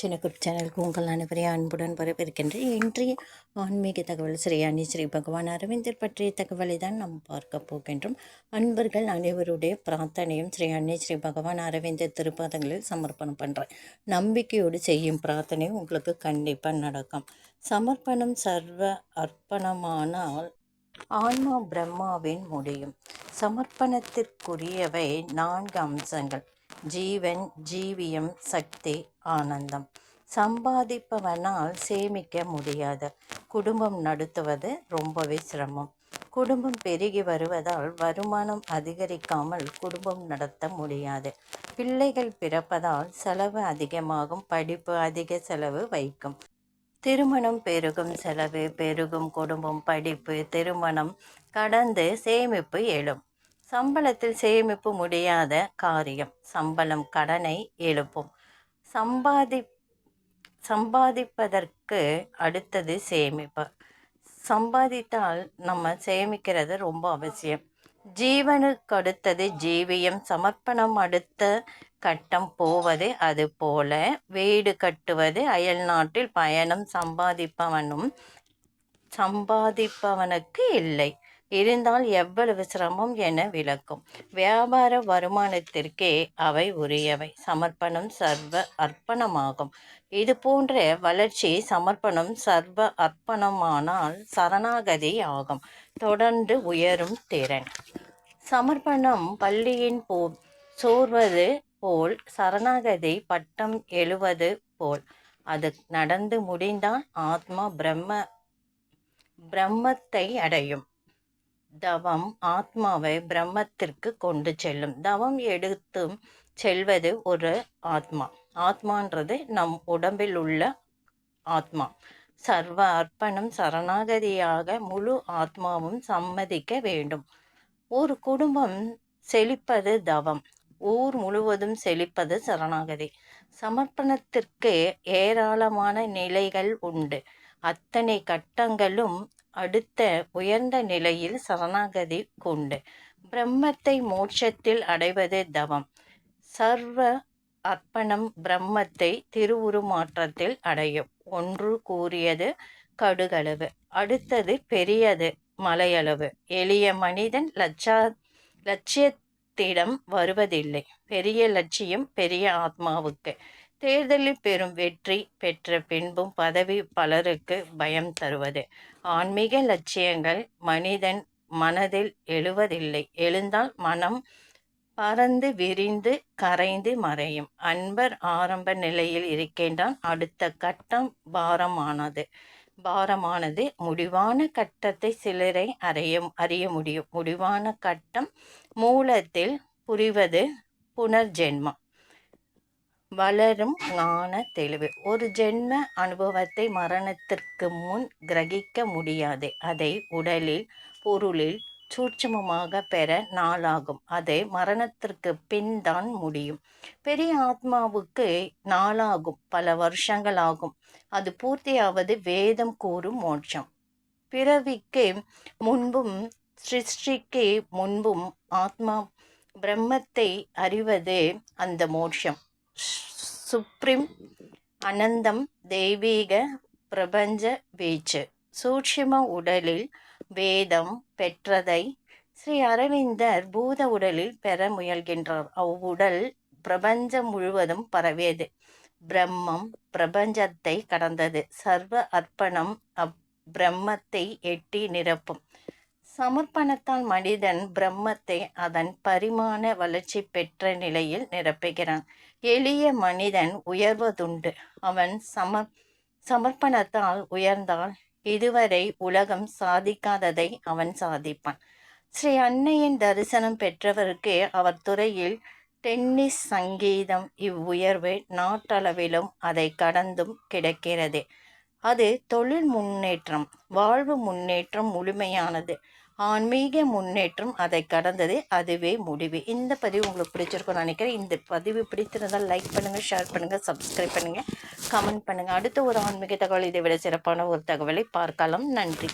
சின்ன சேனலுக்கு உங்கள் அனைவரையும் அன்புடன் வரவேற்கின்ற இன்றைய ஆன்மீக தகவல் ஸ்ரீ அணி ஸ்ரீ பகவான் அரவிந்தர் பற்றிய தகவலை தான் நாம் பார்க்க போகின்றோம். அன்பர்கள் அனைவருடைய பிரார்த்தனையும் ஸ்ரீ அன்னி ஸ்ரீ பகவான் அரவிந்தர் திருப்பாதங்களில் சமர்ப்பணம் பண்ணுறேன் நம்பிக்கையோடு செய்யும் பிரார்த்தனை உங்களுக்கு கண்டிப்பாக நடக்கும். சமர்ப்பணம் சர்வ அர்ப்பணமானால் ஆன்மா பிரம்மாவின் முடியும். சமர்ப்பணத்திற்குரியவை நான்கு அம்சங்கள். ஜீவன் ஜீவியம் சக்தி ஆனந்தம். சம்பாதிப்பவனால் சேமிக்க முடியாது. குடும்பம் நடத்துவது ரொம்பவே சிரமம். குடும்பம் பெருகி வருவதால் வருமானம் அதிகரிக்காமல் குடும்பம் நடத்த முடியாது. பிள்ளைகள் பிறப்பதால் செலவு அதிகமாகும். படிப்பு அதிக செலவு வைக்கும். திருமணம் பெருகும் செலவு பெருகும் குடும்பம் படிப்பு திருமணம் கடந்து சேமிப்பு எழும். சம்பளத்தில் சேமிப்பு முடியாத காரியம். சம்பளம் கடனை எழுப்பும். சம்பாதி சம்பாதிப்பதற்கு அடுத்தது சேமிப்பு. சம்பாதித்தால் நம்ம சேமிக்கிறது ரொம்ப அவசியம். ஜீவனுக்கு அடுத்தது ஜீவியம். சமர்ப்பணம் அடுத்த கட்டம் போவது அது போல. வீடு கட்டுவது அயல் நாட்டில் பயணம் சம்பாதிப்பவனும் சம்பாதிப்பவனுக்கு இல்லை. இருந்தால் எவ்வளவு சிரமம் என விளக்கும். வியாபார வருமானத்திற்கே அவை உரியவை. சமர்ப்பணம் சர்வ அர்ப்பணமாகும். இது போன்ற வளர்ச்சி சமர்ப்பணம் சர்வ அர்ப்பணமானால் சரணாகதி ஆகும். தொடர்ந்து உயரும் திறன். சமர்ப்பணம் பள்ளியின் போ சோர்வது போல் சரணாகதி பட்டம் எழுவது போல். அது நடந்து முடிந்தால் ஆத்மா பிரம்ம பிரம்மத்தை அடையும். தவம் ஆத்மாவை பிரம்மத்திற்கு கொண்டு செல்லும். தவம் எடுத்து செல்வது ஒரு ஆத்மா. ஆத்மான்றது நம் உடம்பில் உள்ள ஆத்மா. சர்வ அர்ப்பணம் சரணாகதியாக முழு ஆத்மாவும் சம்மதிக்க வேண்டும். ஒரு குடும்பம் செழிப்பது தவம். ஊர் முழுவதும் செழிப்பது சரணாகதி. சமர்ப்பணத்திற்கு ஏராளமான நிலைகள் உண்டு. அத்தனை கட்டங்களும் அடுத்த உயர்ந்த நிலையில் சரணாகதி கொண்டு பிரம்மத்தை மோட்சத்தில் அடைவது தவம். சர்வ அர்ப்பணம் பிரம்மத்தை திருவுருமாற்றத்தில் அடையும். ஒன்று கூறியது கடுகளவு. அடுத்தது பெரியது மலையளவு. எளிய மனிதன் லட்சா லட்சியத்திடம் வருவதில்லை. பெரிய லட்சியம் பெரிய ஆத்மாவுக்கு. தேர்தலில் பெறும் வெற்றி பெற்ற பின்பும் பதவி பலருக்கு பயம் தருவது. ஆன்மீக லட்சியங்கள் மனிதன் மனதில் எழுவதில்லை. எழுந்தால் மனம் பறந்து விரிந்து கரைந்து மறையும். அன்பர் ஆரம்ப நிலையில் இருக்கின்றான். அடுத்த கட்டம் பாரமானது. பாரமானது முடிவான கட்டத்தை சிலரை அறிய அறிய முடியும். முடிவான கட்டம் மூலத்தில் புரிவது புனர்ஜென்மம். வளரும் ஞான தெளிவு. ஒரு ஜென்ம அனுபவத்தை மரணத்திற்கு முன் கிரகிக்க முடியாது. அதை உடலில் பொருளில் சூட்சமமாக பெற நாளாகும். அதை மரணத்திற்கு பின் தான் முடியும். பெரிய ஆத்மாவுக்கு நாளாகும். பல வருஷங்கள் ஆகும் அது பூர்த்தியாவது வேதம் கூறும் மோட்சம். பிறவிக்கு முன்பும் சிருஷ்டிக்கு முன்பும் ஆத்மா பிரம்மத்தை அறிவது அந்த மோட்சம். சுப்ரீம் அனந்தம் தெய்வீக பிரபஞ்ச வீச்சு சூட்சிம உடலில் வேதம் பெற்றதை ஸ்ரீ அரவிந்தர் பூத உடலில் பெற முயல்கின்றார் அவ்வுடல் பிரபஞ்சம் முழுவதும் பரவியது பிரம்மம் பிரபஞ்சத்தை கடந்தது சர்வ அர்ப்பணம் அப் பிரம்மத்தை எட்டி நிரப்பும் சமர்ப்பணத்தால் மனிதன் பிரம்மத்தை அதன் பரிமாண வளர்ச்சி பெற்ற நிலையில் நிரப்புகிறான். எளிய மனிதன் உயர்வதுண்டு. அவன் சம சமர்ப்பணத்தால் உயர்ந்தால் இதுவரை உலகம் சாதிக்காததை அவன் சாதிப்பான். ஸ்ரீ அன்னையின் தரிசனம் பெற்றவருக்கு அவர் துறையில் டென்னிஸ் சங்கீதம் இவ்வுயர்வு நாட்டளவிலும் அதை கடந்தும் கிடைக்கிறது. அது தொழில் முன்னேற்றம் வாழ்வு முன்னேற்றம் முழுமையானது. ஆன்மீக முன்னேற்றம் அதை கடந்தது அதுவே முடிவு. இந்த பதிவு உங்களுக்கு பிடிச்சிருக்கும்னு நினைக்கிறேன். இந்த பதிவு பிடித்திருந்தால் லைக் பண்ணுங்கள் ஷேர் பண்ணுங்கள் சப்ஸ்கிரைப் பண்ணுங்கள் கமெண்ட் பண்ணுங்கள் அடுத்த ஒரு ஆன்மீக தகவல் இதை விட சிறப்பான ஒரு தகவலை பார்க்கலாம். நன்றி.